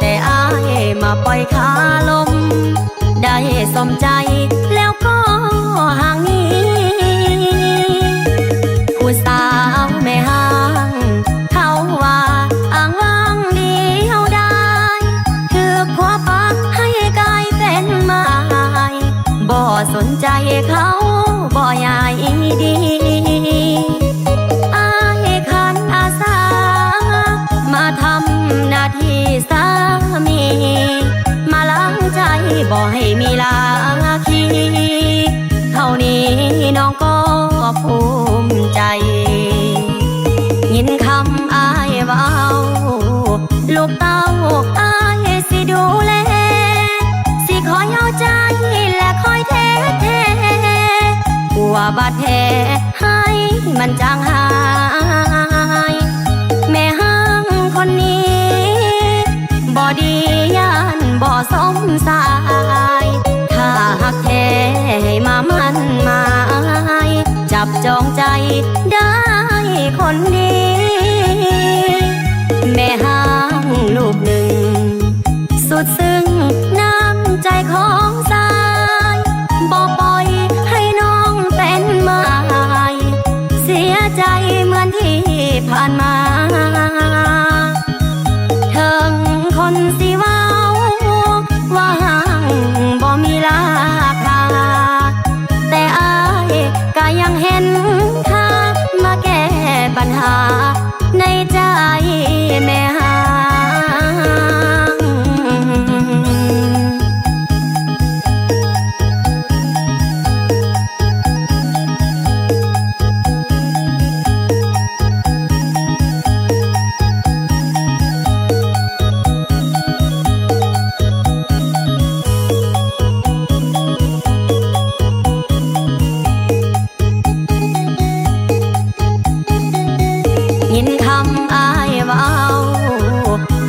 แต่อายขาลม ได้สมใจแล้วก็ห่างนี้ ผู้สาวแม่ห้าง เขาว่าอ้างว่างเดียวได้ คือผัวปักให้กายเป็นไม้บ่สนใจเขาบ่ใหญ่ดีอายขันอาสา มาทำหน้าที่สา มี มาล้างใจบ่ให้มีลาคีเท่านี้น้องก็ภูมิใจ ยินคำอายเบาลูกเต้าอายสิดูแล สิคอยเอาใจและคอยเทเทกลัวบาดแผลให้มันจางหาย สมสาย ถ้าหักแท้ให้มามั่นหมาย จับจองใจได้คนดี แม่ห้างลูกหนึ่ง สุดซึ้งน้ำใจของสายบอปล่อยให้น้องเป็นไม้เสียใจเหมือนที่ผ่านมา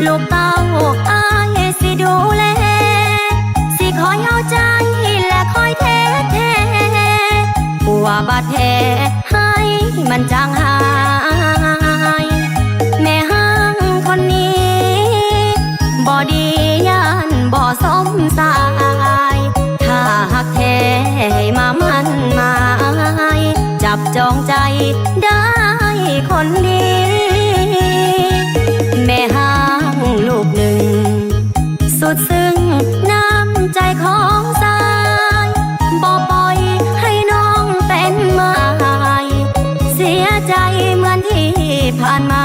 ลูกเต้าอายสิดูแล สิคอยเอาใจและคอยเทเทกลัวบาดแผล ผ่านมา